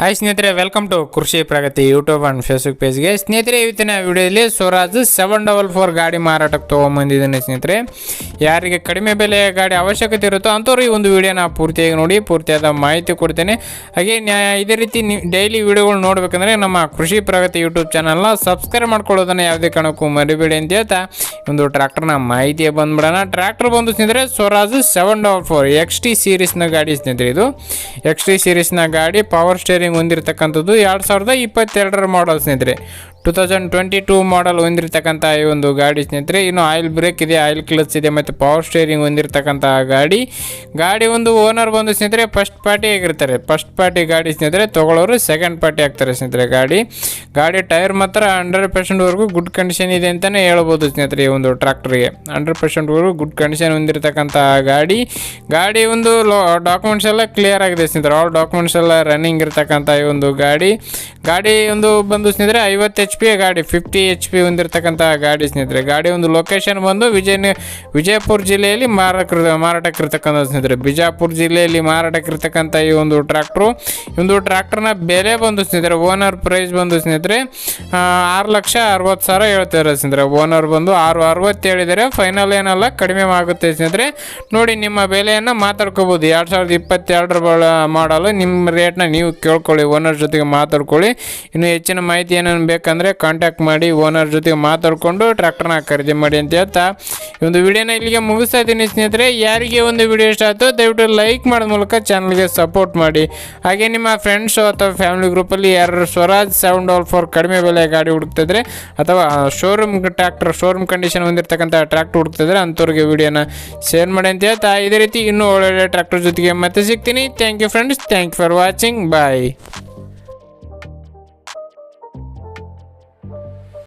Hi ಸ್ನೇಹಿತರೆ welcome to Krishi Pragati YouTube and Facebook ಪೇಜ್ಗೆ ಸ್ನೇಹಿತರೆ, ಇವತ್ತಿನ ವಿಡಿಯೋದಲ್ಲಿ ಸ್ವರಾಜ್ ಸೆವೆನ್ ಡಬಲ್ ಫೋರ್ ಗಾಡಿ ಮಾರಾಟಕ್ಕೆ ತೊಗೊಂಬಂದಿದ್ದೇನೆ ಸ್ನೇಹಿತರೆ. ಯಾರಿಗೆ ಕಡಿಮೆ ಬೆಲೆಯ ಗಾಡಿ ಅವಶ್ಯಕತೆ ಇರುತ್ತೋ ಅಂಥವ್ರು ಈ ಒಂದು ವಿಡಿಯೋನ ಪೂರ್ತಿಯಾಗಿ ನೋಡಿ, ಪೂರ್ತಿಯಾದ ಮಾಹಿತಿ ಕೊಡ್ತೇನೆ. ಹಾಗೆ ಇದೇ ರೀತಿ ಡೈಲಿ ವಿಡಿಯೋಗಳು ನೋಡಬೇಕಂದ್ರೆ ನಮ್ಮ ಕೃಷಿ ಪ್ರಗತಿ ಯೂಟ್ಯೂಬ್ ಚಾನಲ್ನ ಸಬ್ಸ್ಕ್ರೈಬ್ ಮಾಡ್ಕೊಳ್ಳೋದನ್ನು ಯಾವುದೇ ಕಾರಣಕ್ಕೂ ಮರಿಬೇಡಿ ಅಂತ ಹೇಳ್ತಾ ಒಂದು ಟ್ರ್ಯಾಕ್ಟರ್ನ ಮಾಹಿತಿ ಬಂದ್ಬಿಡೋಣ. ಟ್ರ್ಯಾಕ್ಟರ್ ಬಂದು ಸ್ನೇಹಿತರೆ, Swaraj seven double four X T ಸೀರೀಸ್ನ ಗಾಡಿ ಸ್ನೇಹಿತರೆ ಇದು. ಎಕ್ಸ್ ಟಿ ಸೀರೀಸ್ನ ಗಾಡಿ ಪವರ್ ಸ್ಟೇರಿಂಗ್ ಹೊಂದಿರತಕ್ಕಂಥದ್ದು. ಎರಡು ಸಾವಿರದ ಇಪ್ಪತ್ತೆರಡರ ಮಾಡಲ್ ಸ್ನೇಹಿತರೆ. Two thousand twenty two model ಹೊಂದಿರತಕ್ಕಂಥ ಈ ಒಂದು ಗಾಡಿ ಸ್ನೇಹಿತರೆ, ಇನ್ನು ಆಯಿಲ್ ಬ್ರೇಕ್ ಇದೆ ಆಯಿಲ್ ಕ್ಲಚ್ ಇದೆ ಮತ್ತು ಪವರ್ ಸ್ಟೇರಿಂಗ್ ಹೊಂದಿರತಕ್ಕಂಥ ಗಾಡಿ. ಗಾಡಿ ಒಂದು ಓನರ್ ಬಂದು ಸ್ನೇಹಿತರೆ ಫಸ್ಟ್ ಪಾರ್ಟಿ ಆಗಿರ್ತಾರೆ. ಫಸ್ಟ್ ಪಾರ್ಟಿ ಗಾಡಿ ಸ್ನೇಹಿತರೆ, ತೊಗೊಳ್ಳೋರು ಸೆಕೆಂಡ್ ಪಾರ್ಟಿ ಆಗ್ತಾರೆ ಸ್ನೇಹಿತರೆ ಗಾಡಿ. ಗಾಡಿ ಟೈರ್ ಮಾತ್ರ ಹಂಡ್ರೆಡ್ ಪರ್ಸೆಂಟ್ವರೆಗೂ ಗುಡ್ ಕಂಡೀಷನ್ ಇದೆ ಅಂತಲೇ ಹೇಳ್ಬೋದು ಸ್ನೇಹಿತರೆ ಈ ಒಂದು ಟ್ರ್ಯಾಕ್ಟ್ರಿಗೆ ಹಂಡ್ರೆಡ್ ಪರ್ಸೆಂಟ್ವರೆಗೂ ಗುಡ್ ಕಂಡೀಷನ್ ಹೊಂದಿರತಕ್ಕಂಥ ಗಾಡಿ. ಗಾಡಿ ಒಂದು ಡಾಕ್ಯುಮೆಂಟ್ಸ್ ಎಲ್ಲ ಕ್ಲಿಯರ್ ಆಗಿದೆ ಸ್ನೇಹಿತರೆ. ಆಲ್ ಡಾಕ್ಯುಮೆಂಟ್ಸ್ ಎಲ್ಲ ರನ್ನಿಂಗ್ ಇರತಕ್ಕಂಥ ಈ ಒಂದು ಗಾಡಿ. ಗಾಡಿ ಒಂದು ಬಂದು ಸ್ನೇಹಿತರೆ, ಐವತ್ತು ಎಚ್ ಪಿ ಗಾಡಿ ಫಿಫ್ಟಿ ಎಚ್ ಪಿ ಹೊಂದಿರತಕ್ಕಂತಹ ಗಾಡಿ ಸ್ನೇಹಿತರೆ. ಗಾಡಿ ಒಂದು ಲೊಕೇಶನ್ ಬಂದು ವಿಜಯ ವಿಜಯಪುರ ಜಿಲ್ಲೆಯಲ್ಲಿ ಮಾರಾಟ ಮಾರಾಟಕ್ಕಿರ್ತಕ್ಕಂಥ ಸ್ನೇಹಿತರೆ. ಬಿಜಾಪುರ ಜಿಲ್ಲೆಯಲ್ಲಿ ಮಾರಾಟಕ್ಕಿರ್ತಕ್ಕಂಥ ಈ ಒಂದು ಟ್ರ್ಯಾಕ್ಟ್ರು ಒಂದು ಟ್ರ್ಯಾಕ್ಟರ್ನ ಬೆಲೆ ಬಂದು ಸ್ನೇಹಿತರೆ ಓನರ್ ಪ್ರೈಸ್ ಬಂದು ಸ್ನೇಹಿತರೆ ಆರು ಲಕ್ಷ ಅರವತ್ತು ಸಾವಿರ ಹೇಳ್ತಾರೆ ಸ್ನೇಹಿತರೆ. ಓನರ್ ಬಂದು ಆರು ಅರವತ್ತು ಹೇಳಿದರೆ ಫೈನಲ್ ಏನಲ್ಲ, ಕಡಿಮೆ ಆಗುತ್ತೆ ಸ್ನೇಹಿತರೆ. ನೋಡಿ, ನಿಮ್ಮ ಬೆಲೆಯನ್ನು ಮಾತಾಡ್ಕೋಬೋದು. ಎರಡು ಸಾವಿರದ ಇಪ್ಪತ್ತೆರಡರ ಮಾಡಲು ನಿಮ್ಮ ರೇಟ್ನ ನೀವು ಕೇಳ್ಕೊಳ್ಳಿ. ಓನರ್ ಜೊತೆಗೆ ಮಾತಾಡ್ಕೊಳ್ಳಿ. ಇನ್ನು ಹೆಚ್ಚಿನ ಮಾಹಿತಿ ಏನೇನು ಬೇಕಂದರೆ ಕಾಂಟ್ಯಾಕ್ಟ್ ಮಾಡಿ ಓನರ್ ಜೊತೆಗೆ ಮಾತಾಡಿಕೊಂಡು ಟ್ರ್ಯಾಕ್ಟರ್ನ ಖರೀದಿ ಮಾಡಿ ಅಂತ ಹೇಳ್ತಾ ಈ ಒಂದು ವಿಡಿಯೋನ ಇಲ್ಲಿಗೆ ಮುಗಿಸ್ತಾ ಇದ್ದೀನಿ ಸ್ನೇಹಿತರೆ. ಯಾರಿಗೆ ಒಂದು ವಿಡಿಯೋ ಇಷ್ಟ ಆಯಿತು ದಯವಿಟ್ಟು ಲೈಕ್ ಮಾಡೋದ ಮೂಲಕ ಚಾನಲ್ಗೆ ಸಪೋರ್ಟ್ ಮಾಡಿ. ಹಾಗೆ ನಿಮ್ಮ ಫ್ರೆಂಡ್ಸು ಅಥವಾ ಫ್ಯಾಮಿಲಿ ಗ್ರೂಪಲ್ಲಿ ಯಾರು ಸ್ವರಾಜ್ ಸೆವೆನ್ ಡಬಲ್ ಫೋರ್ ಕಡಿಮೆ ಬೆಲೆ ಗಾಡಿ ಹುಡುಕ್ತಿದ್ರೆ ಅಥವಾ ಶೋರೂಮ್ ಟ್ರ್ಯಾಕ್ಟರ್ ಶೋರೂಮ್ ಕಂಡೀಷನ್ ಹೊಂದಿರತಕ್ಕಂಥ ಟ್ರ್ಯಾಕ್ಟರ್ ಹುಡುಕ್ತಿದ್ರೆ ಅಂಥವ್ರಿಗೆ ವಿಡಿಯೋನ ಶೇರ್ ಮಾಡಿ ಅಂತ ಹೇಳ್ತಾ ಇದೇ ರೀತಿ ಇನ್ನೂ ಒಳ್ಳೊಳ್ಳೆ ಟ್ರ್ಯಾಕ್ಟರ್ ಜೊತೆಗೆ ಮತ್ತೆ ಸಿಗ್ತೀನಿ. Thank you friends thank you for watching bye